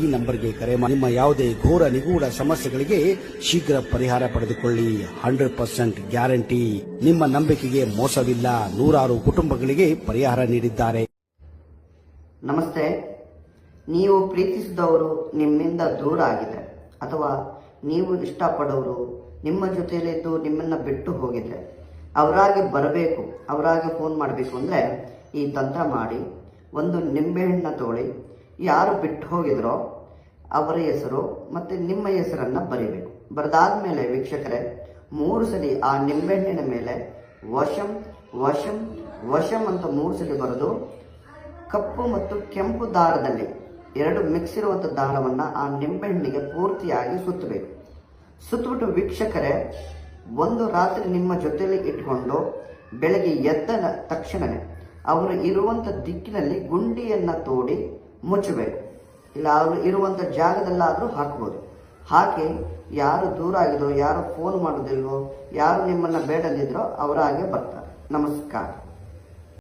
ಈ ನಂಬರ್ಗೆ ಕರೆ ಮಾಡಿ ನಿಮ್ಮ ಯಾವುದೇ ಘೋರ, ನಿಗೂಢ ಸಮಸ್ಯೆಗಳಿಗೆ ಶೀಘ್ರ ಪರಿಹಾರ ಪಡೆದುಕೊಳ್ಳಿ. Hundred percent guarantee. ನಿಮ್ಮ ನಂಬಿಕೆಗೆ ಮೋಸವಿಲ್ಲ. ನೂರಾರು ಕುಟುಂಬಗಳಿಗೆ ಪರಿಹಾರ ನೀಡಿದ್ದಾರೆ. ನಮಸ್ತೆ. ನೀವು ಪ್ರೀತಿಸಿದವರು ನಿಮ್ಮಿಂದ ದೂರ ಆಗಿದೆ ಅಥವಾ ನೀವು ಇಷ್ಟಪಡೋರು ನಿಮ್ಮ ಜೊತೆಯಲ್ಲಿದ್ದು ನಿಮ್ಮನ್ನು ಬಿಟ್ಟು ಹೋಗಿದೆ ಅವರಾಗಿ ಬರಬೇಕು, ಅವರಾಗಿ ಫೋನ್ ಮಾಡಬೇಕು ಅಂದರೆ ಈ ತಂತ್ರ ಮಾಡಿ, ಒಂದು ನಿಂಬೆಹಣ್ಣ ತೋಳಿ ಯಾರು ಬಿಟ್ಟು ಹೋಗಿದ್ರೋ ಅವರ ಹೆಸರು ಮತ್ತು ನಿಮ್ಮ ಹೆಸರನ್ನು ಬರೀಬೇಕು. ಬರೆದಾದ ಮೇಲೆ ವೀಕ್ಷಕರೇ, ಮೂರು ಸಲಿ ಆ ನಿಂಬೆಹಣ್ಣಿನ ಮೇಲೆ ವಶಂ ವಶಂ ವಶಂ ಅಂತ ಮೂರು ಸಲಿ ಬರೆದು ಕಪ್ಪು ಮತ್ತು ಕೆಂಪು ದಾರದಲ್ಲಿ ಎರಡು ಮಿಕ್ಸ್ ಇರುವಂಥ ದಾರವನ್ನು ಆ ನಿಂಬೆಹಣ್ಣಿಗೆ ಪೂರ್ತಿಯಾಗಿ ಸುತ್ತಬೇಕು. ಸುತ್ತಬಿಟ್ಟು ವೀಕ್ಷಕರೇ, ಒಂದು ರಾತ್ರಿ ನಿಮ್ಮ ಜೊತೆಯಲ್ಲಿ ಇಟ್ಕೊಂಡು ಬೆಳಗ್ಗೆ ಎದ್ದ ತಕ್ಷಣವೇ ಅವರು ಇರುವಂಥ ದಿಕ್ಕಿನಲ್ಲಿ ಗುಂಡಿಯನ್ನು ತೋಡಿ ಮುಚ್ಚಬೇಕು. ಇಲ್ಲ ಅವರು ಇರುವಂಥ ಜಾಗದಲ್ಲಾದರೂ ಹಾಕ್ಬೋದು. ಹಾಕಿ ಯಾರು ದೂರ ಆಗಿದೋ ಯಾರು ಫೋನ್ ಮಾಡೋದಿಲ್ವೋ, ಯಾರು ನಿಮ್ಮನ್ನು ಬೇಡದಿದ್ರೋ, ಅವರಾಗೆ ಬರ್ತಾರೆ. ನಮಸ್ಕಾರ.